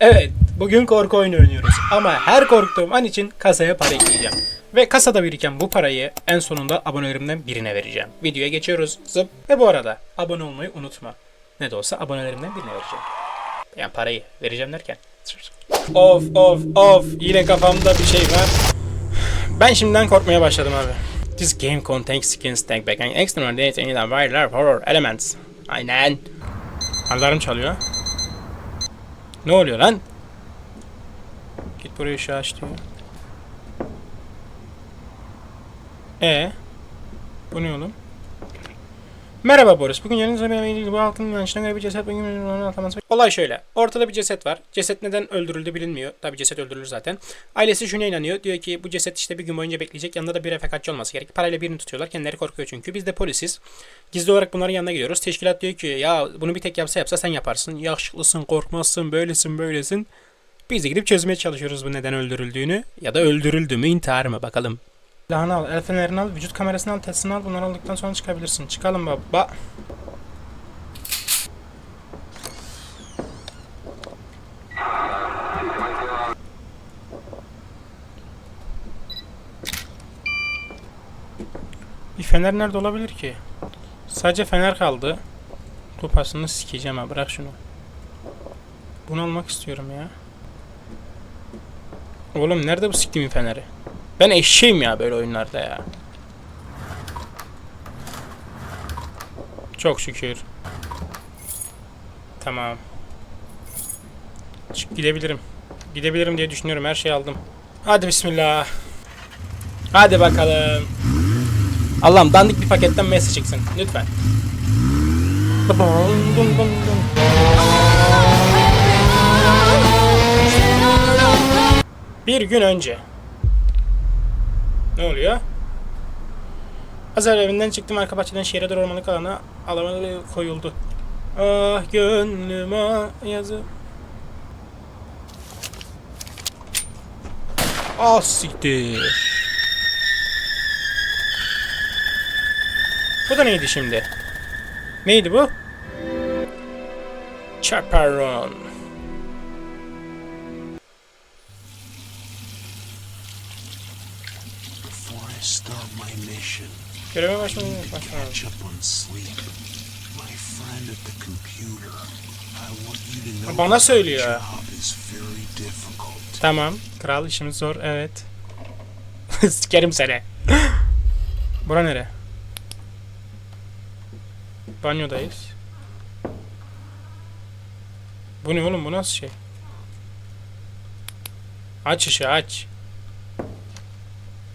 Evet, bugün korku oyunu oynuyoruz. Ama her korktuğum an için kasaya para ekleyeceğim. Ve kasada biriken bu parayı en sonunda abonelerimden birine vereceğim. Videoya geçiyoruz. Zıp. Ve bu arada abone olmayı unutma. Ne de olsa abonelerimden birine vereceğim. Yani parayı vereceğim derken. Of of of yine kafamda bir şey var. Ben şimdiden korkmaya başladım abi. This game contains skins, tank back, and external data in horror elements. Aynen. Alarm çalıyor. Ne oluyor lan? Git buraya ışığı aç diyor. E Bu ne oğlum? Merhaba Boris. Bugün yanınızda bir ilgili bu halkın inançına göre bir ceset bugün. Olay şöyle. Ortada bir ceset var. Ceset neden öldürüldü bilinmiyor. Tabi ceset öldürülür zaten. Ailesi şuna inanıyor. Diyor ki bu ceset işte bir gün boyunca bekleyecek. Yanında da bir refakatçi olması gerek. Parayla birini tutuyorlar. Kendileri korkuyor çünkü. Biz de polisiz. Gizli olarak bunların yanına gidiyoruz. Teşkilat diyor ki ya bunu bir tek yapsa yapsa sen yaparsın. Yakışıklısın, korkmazsın, böylesin, böylesin. Biz de gidip çözmeye çalışıyoruz bu neden öldürüldüğünü. Ya da öldürüldü mü, intihar mı bakalım. Lahana al, el fenerini al, vücut kamerasını al, testini al. Bunları aldıktan sonra çıkabilirsin. Çıkalım baba. Bir fener nerede olabilir ki? Sadece fener kaldı. Kupasını sikeceğim ha bırak şunu. Bunu almak istiyorum ya. Oğlum nerede bu siktiğimin feneri? Ben eşeğim ya böyle oyunlarda ya. Çok şükür. Tamam. Çık gidebilirim. Gidebilirim diye düşünüyorum. Her şeyi aldım. Hadi bismillah. Hadi bakalım. Allah'ım dandik bir paketten mesaj çıksın. Lütfen. Bir gün önce. Ne oluyor? Pazar evinden çıktım arka bahçeden şehre doğru ormanlık alana alana koyuldu. Ah gönlüm ah yazı. Ah siktir. Bu da neydi şimdi? Neydi bu? Chaperon. You to know Bana söylüyor. Tamam. Kral işimiz zor. Evet. Sikerim seni. Bura nere? Banyodayız. Bu ne oğlum? Bu nasıl şey? Aç ışığı aç.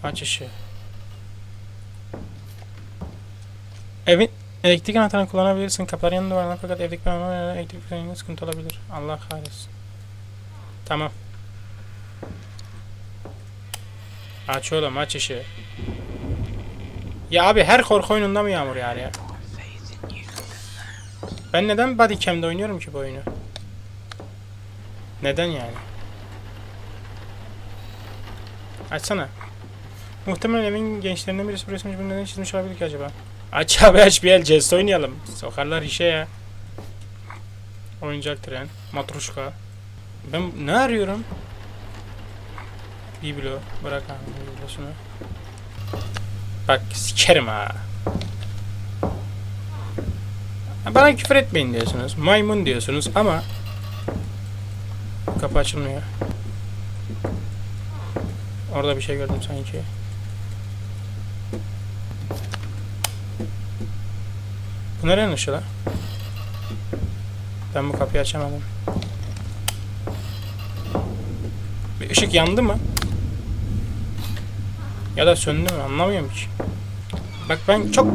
Aç ışığı. Evin elektrik anahtarını kullanabilirsin. Kapılar yanında var fakat evdeki anahtar elektrik freninde sıkıntı olabilir. Allah kahretsin. Tamam. Aç oğlum aç ışığı. Ya abi her korku oyununda mı yağmur yağar ya? Ben neden bodycam'de oynuyorum ki bu oyunu? Neden yani? Açsana. Muhtemelen evin gençlerinden birisi bu resmi bir neden çizmiş olabilir ki acaba? Aç abi aç bir el jest oynayalım. Sokarlar işe ya. Oyuncak tren. Matruşka. Ben ne arıyorum? Biblo. Bırak abi biblosunu. Bak sikerim ha. Bana küfür etmeyin diyorsunuz. Maymun diyorsunuz ama kapı açılmıyor. Orada bir şey gördüm sanki. Bu nerenin ışığı lan? Ben bu kapıyı açamadım. Bir ışık yandı mı? Ya da söndü mü anlamıyorum ki. Bak ben çok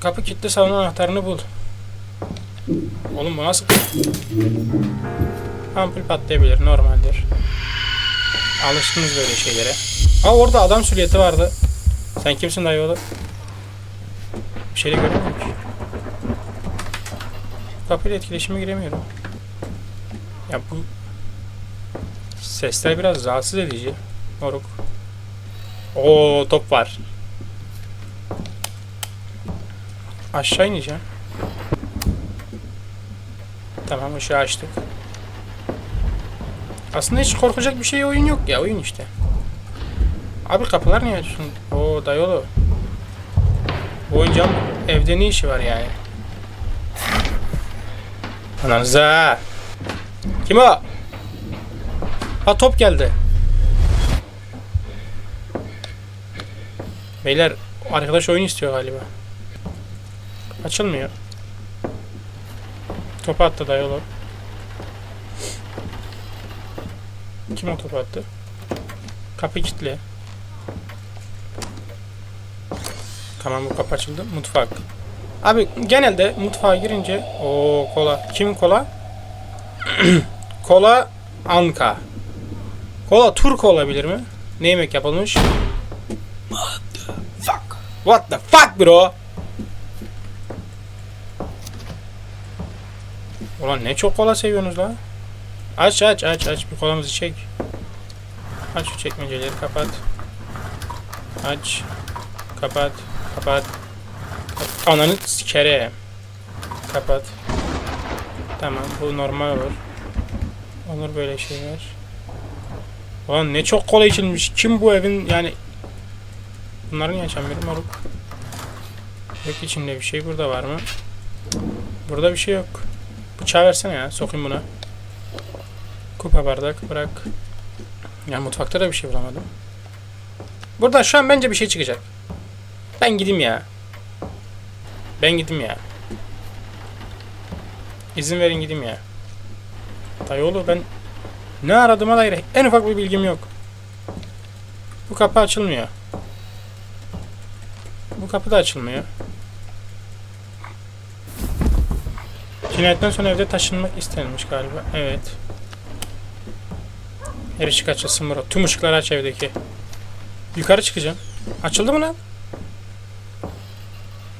kapı kilitli salon anahtarını bul. Oğlum bu nasıl? Ampul patlayabilir normaldir. Alıştınız böyle şeylere. Aa orada adam silüeti vardı. Sen kimsin dayı oğlum? Şey de göremiyorum ki. Kapıyla etkileşime giremiyorum. Ya bu sesler biraz rahatsız edici. Moruk. Oo top var. Aşağı ineceğim. Tamam ışığı açtık. Aslında hiç korkacak bir şey oyun yok ya oyun işte. Abi kapılar niye açıyorsun? Oo dayolu. Bu oyuncağın evde ne işi var yani? Ananıza. Kim o? Ha top geldi. Beyler arkadaş oyun istiyor galiba. Açılmıyor. Topu attı dayolu. Kim o topu attı? Kapı kilitli. Tamam bu kapı açıldı. Mutfak. Abi genelde mutfağa girince o kola. Kim kola? kola Anka. Kola Turk olabilir mi? Ne yemek yapılmış? Fuck. What the fuck bro? Ulan ne çok kola seviyorsunuz la? Aç aç aç aç bir kolamızı çek. Aç şu çekmeceleri kapat. Aç. Kapat. Kapat. Kap- Ananı sikere. Kapat. Tamam bu normal olur. Olur böyle şeyler. Ulan ne çok kola içilmiş. Kim bu evin yani Bunları niye açamıyorum moruk? Yok içinde bir şey burada var mı? Burada bir şey yok. Bıçağı versene ya. Sokayım buna. Kupa bardak bırak. Ya mutfakta da bir şey bulamadım. Burada şu an bence bir şey çıkacak. Ben gideyim ya. Ben gideyim ya. İzin verin gideyim ya. Dayı oğlu ben ne aradığıma dair en ufak bir bilgim yok. Bu kapı açılmıyor. Bu kapı da açılmıyor. Cinayetten sonra evde taşınmak istenmiş galiba. Evet. Her ışık açılsın Murat. Tüm ışıkları aç evdeki. Yukarı çıkacağım. Açıldı mı lan?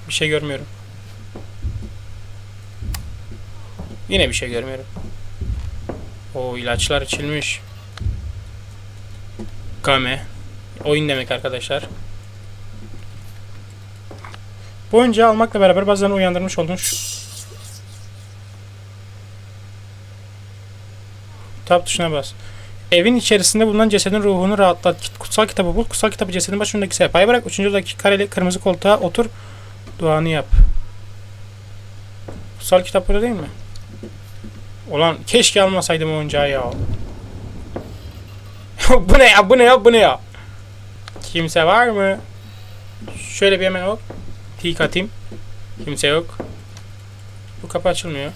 Bir şey görmüyorum. Yine bir şey görmüyorum. O ilaçlar içilmiş. Game. Oyun demek arkadaşlar. Bu oyuncağı almakla beraber bazen uyandırmış olduğun şu... Tab tuşuna bas. Evin içerisinde bulunan cesedin ruhunu rahatlat. Kutsal kitabı bul. Kutsal kitabı cesedin başındaki sehpaya bırak. Üçüncü dakika kareli kırmızı koltuğa otur. Duanı yap. Kutsal kitap burada değil mi? Ulan keşke almasaydım oyuncağı ya. bu ne ya? Bu ne ya? Bu ne ya? Kimse var mı? Şöyle bir hemen hop. Tik atayım. Kimse yok. Bu kapı açılmıyor.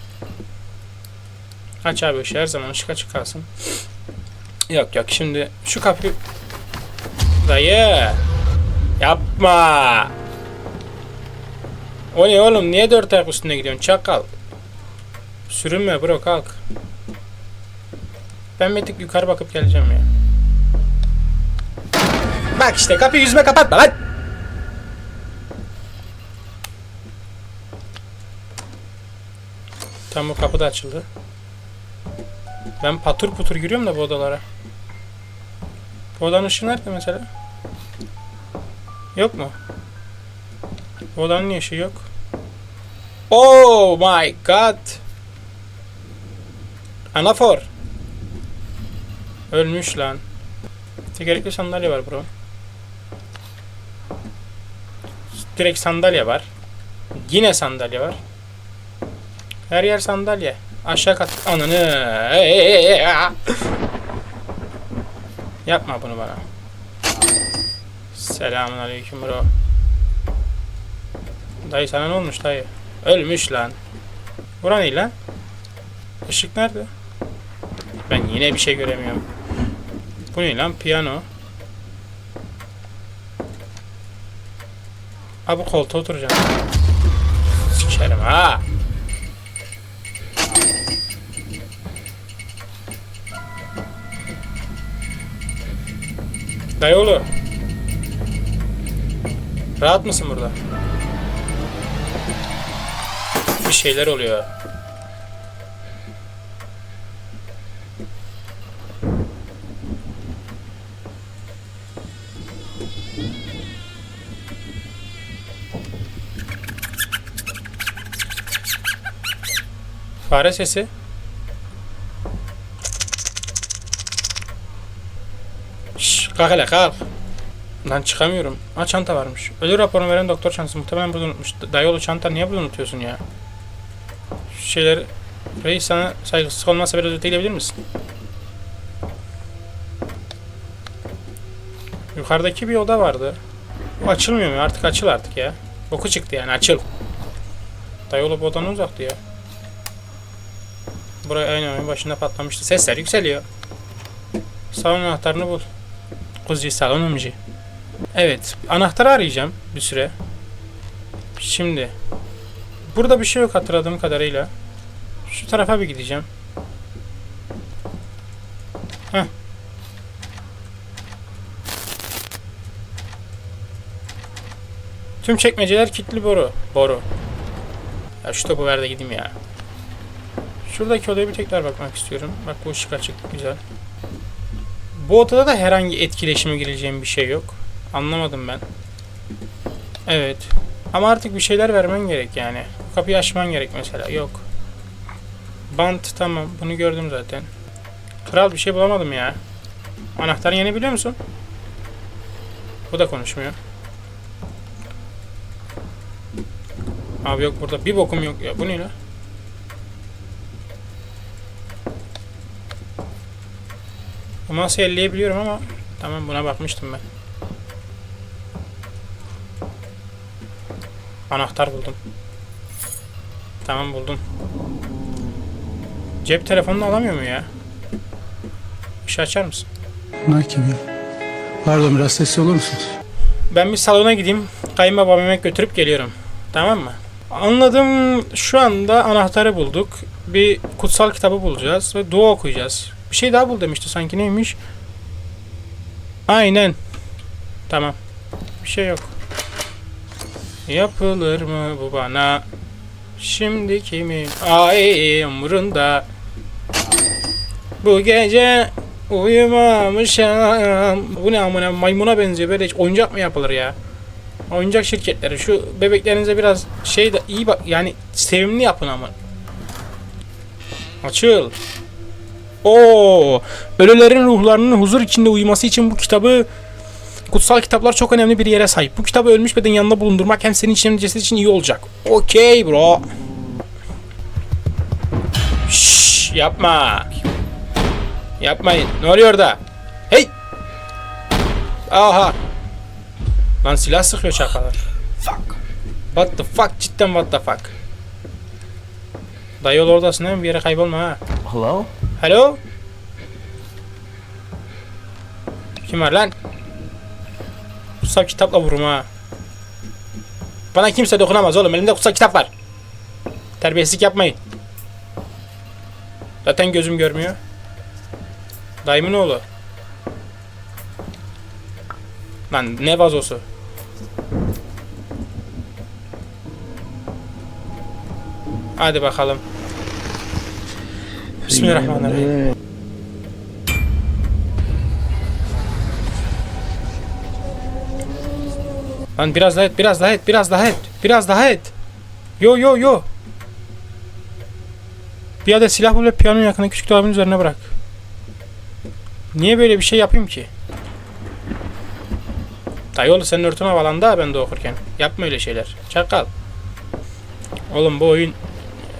Aç abi ışığı her zaman ışık açık kalsın. Yok yok şimdi şu kapıyı... Dayı! Yapma! O ne oğlum niye dört ayak üstünde gidiyorsun çakal? Sürünme bro kalk. Ben bir tık yukarı bakıp geleceğim ya. Bak işte kapıyı yüzüme kapatma lan! Tam bu kapı da açıldı. Ben patur putur giriyorum da bu odalara. Bu odanın ışığı nerede mesela? Yok mu? Bu odanın ışığı yok? Oh my god! Anafor! Ölmüş lan. Tekerlekli sandalye var bro. Direkt sandalye var. Yine sandalye var. Her yer sandalye. Aşağı kat. Ananı. Yapma bunu bana. Selamun aleyküm bro. Dayı sana ne olmuş dayı? Ölmüş lan. Bura ne lan? Işık nerede? Ben yine bir şey göremiyorum. Bu ne lan? Piyano. Ha bu koltuğa oturacağım. Sikerim ha. Dayıoğlu. Rahat mısın burada? Şeyler oluyor. Fare sesi. Kalk hele kalk. Lan çıkamıyorum. Ha çanta varmış. Ölü raporunu veren doktor çantası muhtemelen burada unutmuş. Dayıoğlu çanta niye burada unutuyorsun ya? Şu şeyleri... Reis sana saygısızlık olmazsa biraz öteleyebilir misin? Yukarıdaki bir oda vardı. Bu açılmıyor mu? Artık açıl artık ya. Boku çıktı yani açıl. Dayıoğlu bu odanın uzaktı ya. Buraya aynı oyun başında patlamıştı. Sesler yükseliyor. Salon anahtarını bul. Kuzi salonumcu. Evet. Anahtarı arayacağım bir süre. Şimdi. Burada bir şey yok hatırladığım kadarıyla. Şu tarafa bir gideceğim. Heh. Tüm çekmeceler kilitli boru. Boru. Ya şu topu ver de gideyim ya. Şuradaki odaya bir tekrar bakmak istiyorum. Bak bu ışık açık. Güzel. Bu odada da herhangi etkileşime gireceğim bir şey yok. Anlamadım ben. Evet. Ama artık bir şeyler vermen gerek yani. Kapıyı açman gerek mesela. Yok. Bant tamam. Bunu gördüm zaten. Kral bir şey bulamadım ya. Anahtarın yeni biliyor musun? Bu da konuşmuyor. Abi yok burada. Bir bokum yok ya. Bu ne la? Bu masayı elleyebiliyorum ama tamam buna bakmıştım ben. Anahtar buldum. Tamam buldum. Cep telefonunu alamıyor mu ya? Işığı açar mısın? Bunlar kim ya? Pardon biraz sesli olur musunuz? Ben bir salona gideyim. Kayınbabamı yemek götürüp geliyorum. Tamam mı? Anladım. Şu anda anahtarı bulduk. Bir kutsal kitabı bulacağız ve dua okuyacağız. Bir şey daha bul demişti sanki neymiş? Aynen. Tamam. Bir şey yok. Yapılır mı bu bana? Şimdi kimin ay umrunda? Bu gece uyumamışım. Bu ne amına maymuna benziyor böyle hiç oyuncak mı yapılır ya? Oyuncak şirketleri şu bebeklerinize biraz şey de iyi bak yani sevimli yapın ama. Açıl. Oo, ölülerin ruhlarının huzur içinde uyuması için bu kitabı kutsal kitaplar çok önemli bir yere sahip. Bu kitabı ölmüş beden yanında bulundurmak hem senin için hem ceset için iyi olacak. Okey bro. Şşş yapma. Yapmayın. Ne oluyor orada? Hey! Aha. Lan silah sıkıyor çakalar. Fuck. What the fuck? Cidden what the fuck? Dayı yol oradasın değil mi? Bir yere kaybolma ha. Hello? Hello? Kim var lan? Kutsal kitapla vururum ha. Bana kimse dokunamaz oğlum. Elimde kutsal kitap var. Terbiyesizlik yapmayın. Zaten gözüm görmüyor. Dayımın oğlu. Lan ne vazosu? Hadi bakalım. Bismillahirrahmanirrahim. Lan biraz daha et, biraz daha et, biraz daha et, biraz daha et. Yo yo yo. Bir adet silah bul ve piyanonun yakını küçük dolabın üzerine bırak. Niye böyle bir şey yapayım ki? Dayıoğlu senin örtün havalandı ha ben de okurken. Yapma öyle şeyler. Çakal. Oğlum bu oyun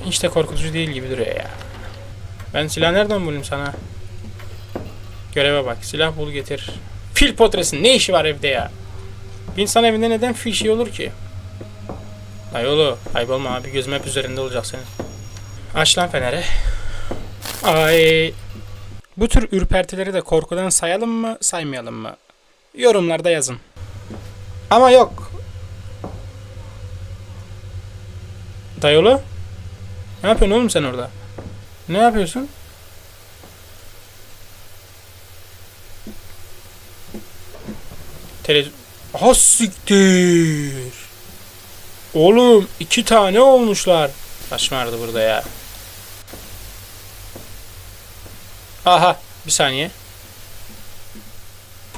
hiç de korkutucu değil gibi duruyor ya. Ben silah nereden bulayım sana? Göreve bak. Silah bul getir. Fil potresin ne işi var evde ya? Bir insan evinde neden fil şey olur ki? Dayıoğlu kaybolma abi gözüm hep üzerinde olacak senin. Aç lan feneri. Ay. Bu tür ürpertileri de korkudan sayalım mı saymayalım mı? Yorumlarda yazın. Ama yok. Dayıoğlu? Ne yapıyorsun oğlum sen orada? Ne yapıyorsun? Televizyon... Aha siktir. Oğlum iki tane olmuşlar. Saçma vardı burada ya. Aha bir saniye.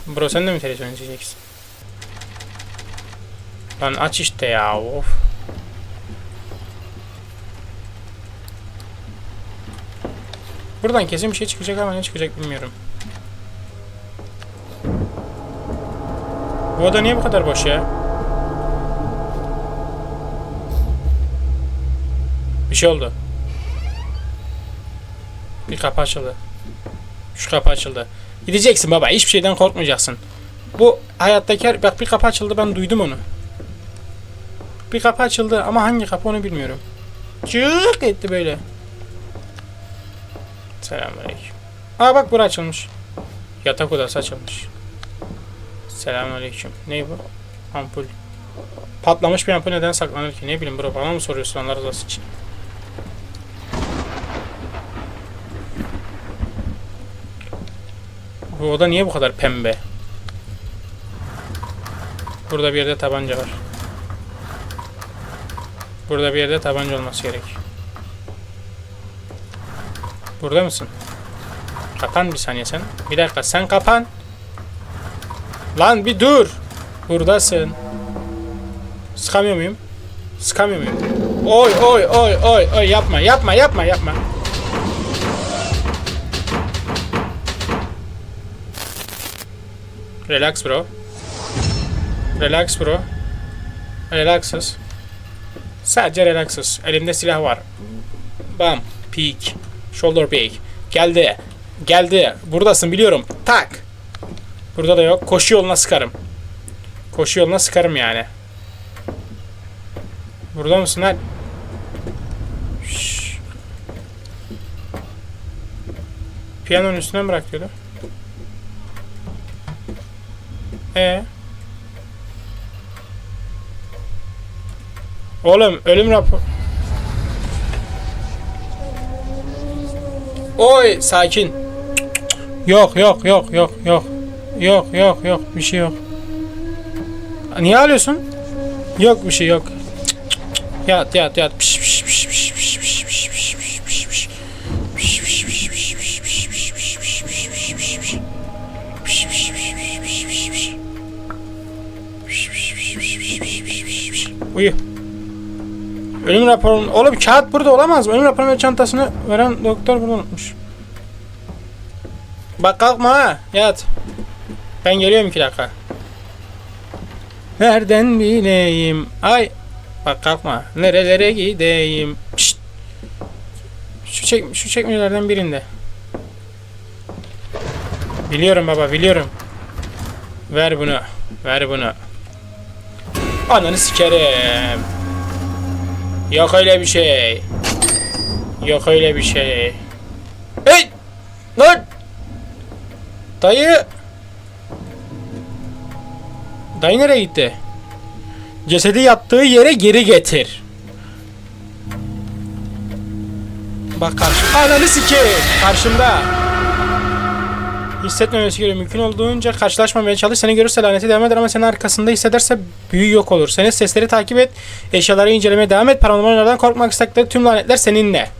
Bro sen de mi televizyon izleyeceksin? Lan aç işte ya of. Buradan kesin bir şey çıkacak ama ne çıkacak bilmiyorum. Bu oda niye bu kadar boş ya? Bir şey oldu. Bir kapı açıldı. Şu kapı açıldı. Gideceksin baba. Hiçbir şeyden korkmayacaksın. Bu hayattaki her... Bak bir kapı açıldı ben duydum onu. Bir kapı açıldı ama hangi kapı onu bilmiyorum. Çık etti böyle. Selamünaleyküm. Aa bak bura açılmış. Yatak odası açılmış. Selamünaleyküm. Ne bu? Ampul. Patlamış bir ampul neden saklanır ki? Ne bileyim bro bana mı soruyorsun Allah razı olsun Bu oda niye bu kadar pembe? Burada bir yerde tabanca var. Burada bir yerde tabanca olması gerek. Burada mısın? Kapan bir saniye sen. Bir dakika sen kapan. Lan bir dur. Buradasın. Sıkamıyor muyum? Sıkamıyor muyum? Oy oy oy oy oy yapma yapma yapma yapma. Relax bro. Relax bro. Relaxız. Sadece relaxız. Elimde silah var. Bam. Peek. Shoulder peek. Geldi. Geldi. Buradasın biliyorum. Tak. Burada da yok. Koşu yoluna sıkarım. Koşu yoluna sıkarım yani. Burada mısın lan? Piyanonun üstüne mi bırak Ee? Oğlum ölüm rapor... Oy sakin. Yok yok yok yok yok. Yok yok yok bir şey yok. Niye ağlıyorsun? Yok bir şey yok. Yat yat yat. Piş, piş, Uyu. Ölüm raporun... Oğlum kağıt burada olamaz mı? Ölüm raporunun ve çantasını veren doktor bunu unutmuş. Bak kalkma ha. Yat. Ben geliyorum iki dakika. Nereden bileyim? Ay. Bak kalkma. Nerelere gideyim? Pişt. Şu çek şu çekmecelerden birinde. Biliyorum baba, biliyorum. Ver bunu. Ver bunu. Ananı sikerim. Yok öyle bir şey. Yok öyle bir şey. Hey! Lan! Dayı! Dayı nereye gitti? Cesedi yattığı yere geri getir. Bak karşı. Ananı sikeyim. Karşımda. Hissetmemesi gerekiyor. Mümkün olduğunca karşılaşmamaya çalış. Seni görürse laneti devam eder ama seni arkasında hissederse büyü yok olur. Senin sesleri takip et. Eşyaları incelemeye devam et. Paranormal olaylardan korkmak istekleri tüm lanetler seninle.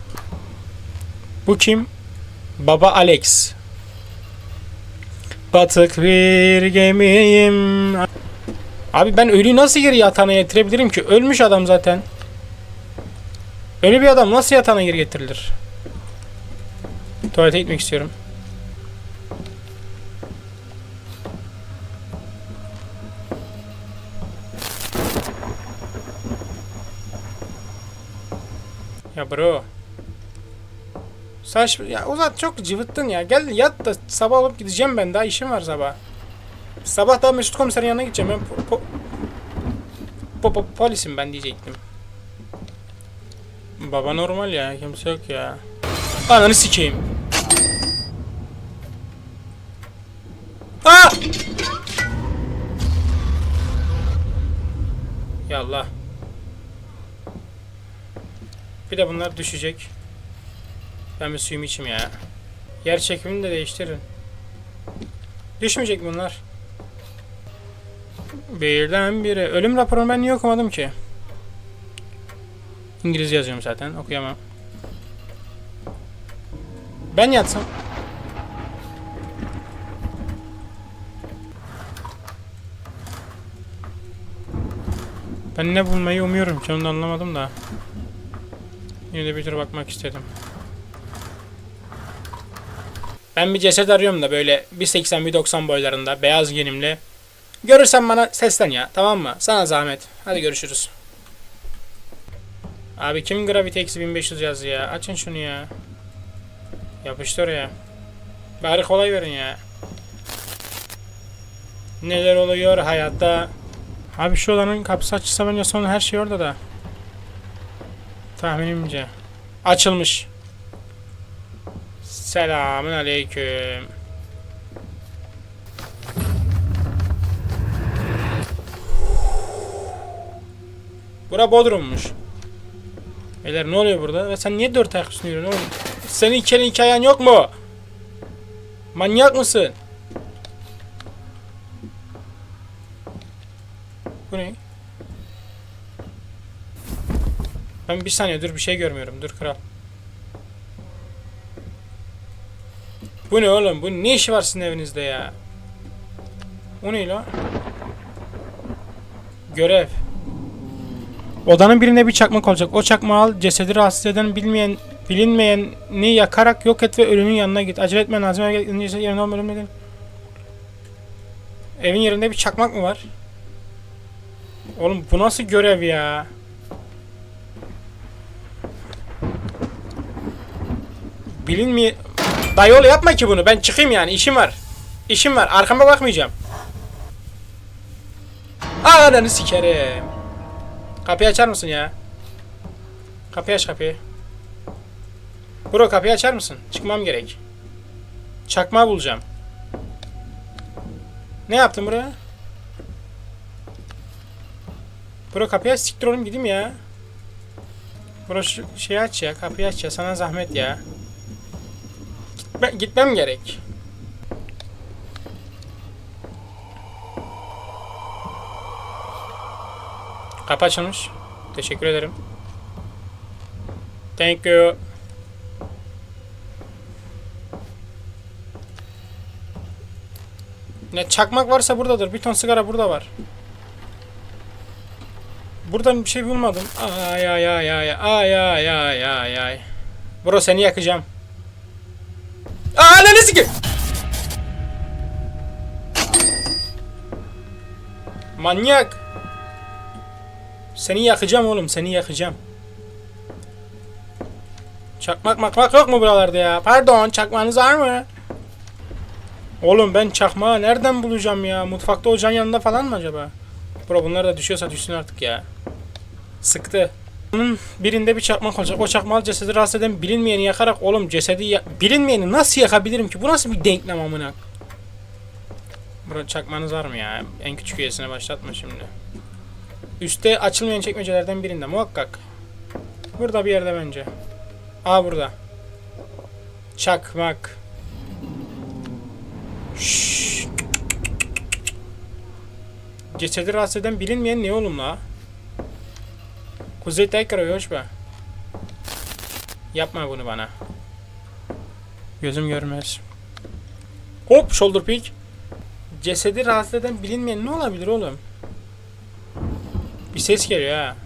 Bu kim? Baba Alex. Batık bir gemiyim. Abi ben ölüyü nasıl geri yatağına getirebilirim ki? Ölmüş adam zaten. Ölü bir adam nasıl yatağına geri getirilir? Tuvalete gitmek istiyorum. Ya bro. Saç ya uzat çok cıvıttın ya. Gel yat da sabah alıp gideceğim ben daha işim var sabah. Sabah daha Mesut komiserin yanına gideceğim. Ben po- po- po- po- polisim ben diyecektim. Baba normal ya. Kimse yok ya. Ananı sikeyim. Aa! Yallah. De bunlar düşecek. Ben bir suyumu içeyim ya. Yer çekimini de değiştirin. Düşmeyecek bunlar. Birden bire. Ölüm raporunu ben niye okumadım ki? İngilizce yazıyorum zaten. Okuyamam. Ben yatsam. Ben ne bulmayı umuyorum ki onu da anlamadım da. Yine bir tur bakmak istedim. Ben bir ceset arıyorum da böyle 1.80 1.90 boylarında beyaz giyinimli Görürsen bana seslen ya tamam mı? Sana zahmet. Hadi görüşürüz. Abi kim Gravity eksi 1500 yazdı ya? Açın şunu ya. Yapıştır oraya. Bari kolay verin ya. Neler oluyor hayatta? Abi şu odanın kapısı açılsa bence sonra her şey orada da. Tahminimce. Açılmış. Selamun aleyküm. Bura Bodrum'muş. Beyler ne oluyor burada? Ve sen niye dört ayak üstüne yürüyorsun oğlum? Senin iki elin iki ayağın yok mu? Manyak mısın? Bu ne? Ben bir saniye dur bir şey görmüyorum. Dur kral. Bu ne oğlum? Bu ne işi var sizin evinizde ya? O ne lan? Görev. Odanın birinde bir çakmak olacak. O çakmağı al, cesedi rahatsız eden bilmeyen bilinmeyeni yakarak yok et ve ölünün yanına git. Acele etme lazım. Olmadan ölmeden. Evin yerinde bir çakmak mı var? Oğlum bu nasıl görev ya? Bilinmiyor. Dayı oğlu yapma ki bunu. Ben çıkayım yani. İşim var. İşim var. Arkama bakmayacağım. Ananı sikerim. Kapıyı açar mısın ya? Kapıyı aç kapıyı. Bro kapıyı açar mısın? Çıkmam gerek. Çakmağı bulacağım. Ne yaptın buraya? Bro kapıyı aç siktir oğlum gideyim ya. Bro şu şeyi aç ya kapıyı aç ya sana zahmet ya. Gitme, gitmem gerek. Kapı açılmış. Teşekkür ederim. Thank you. Ne çakmak varsa buradadır. Bir ton sigara burada var. Buradan bir şey bulmadım. Ay ay ay ay ay ay ay ay ay. Bro seni yakacağım. Siki? Manyak. Seni yakacağım oğlum, seni yakacağım. Çakmak makmak yok mu buralarda ya? Pardon, çakmağınız var mı? Oğlum ben çakmağı nereden bulacağım ya? Mutfakta ocağın yanında falan mı acaba? Bro bunlar da düşüyorsa düşsün artık ya. Sıktı. Bunun birinde bir çakmak olacak. O çakmağı cesedi rahatsız eden bilinmeyeni yakarak oğlum cesedi ya- bilinmeyeni nasıl yakabilirim ki? Bu nasıl bir denklem amına? Bro çakmanız var mı ya? En küçük üyesine başlatma şimdi. Üste açılmayan çekmecelerden birinde muhakkak. Burada bir yerde bence. Aa burada. Çakmak. Şşş. Cesedi rahatsız eden bilinmeyen ne oğlum la? Kuzey tekrar hoş be. Yapma bunu bana. Gözüm görmez. Hop shoulder pick. Cesedi rahatsız eden bilinmeyen ne olabilir oğlum? Bir ses geliyor ha.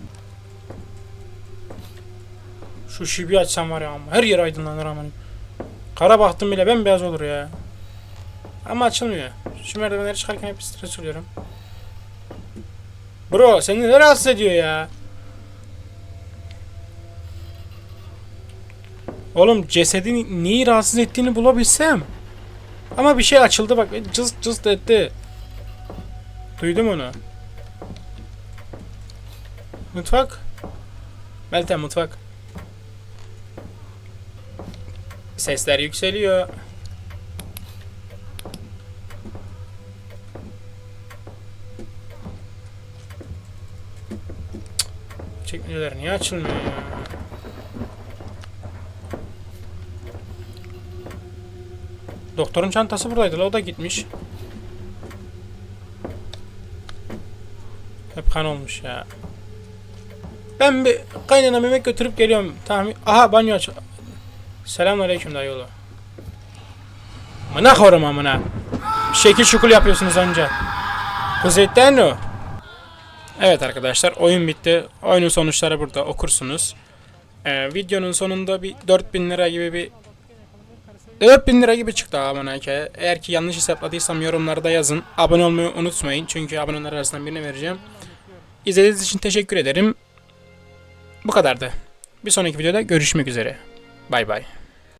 Şu bir açsam var ya ama her yer aydınlanır aman. Kara baktım bile bembeyaz olur ya. Ama açılmıyor. Şu merdivenleri çıkarken hep stres oluyorum. Bro seni ne rahatsız ediyor ya? Oğlum cesedin neyi rahatsız ettiğini bulabilsem. Ama bir şey açıldı bak cız cız etti. Duydum onu. Mutfak. Meltem mutfak. Sesler yükseliyor. Çekmeceler niye açılmıyor ya? Doktorun çantası buradaydı la o da gitmiş. Hep kan olmuş ya. Ben bir kaynanamı yemek götürüp geliyorum. Tahmin... Aha banyo aç. Selamünaleyküm dayıoğlu. Amına korum amına. Şekil şukul yapıyorsunuz önce. Kuzetten o. Evet arkadaşlar oyun bitti. Oyunun sonuçları burada okursunuz. Ee, videonun sonunda bir 4000 lira gibi bir 4000 lira gibi çıktı ki. Eğer ki yanlış hesapladıysam yorumlarda yazın. Abone olmayı unutmayın. Çünkü aboneler arasından birine vereceğim. İzlediğiniz için teşekkür ederim. Bu kadardı. Bir sonraki videoda görüşmek üzere. Bay bay.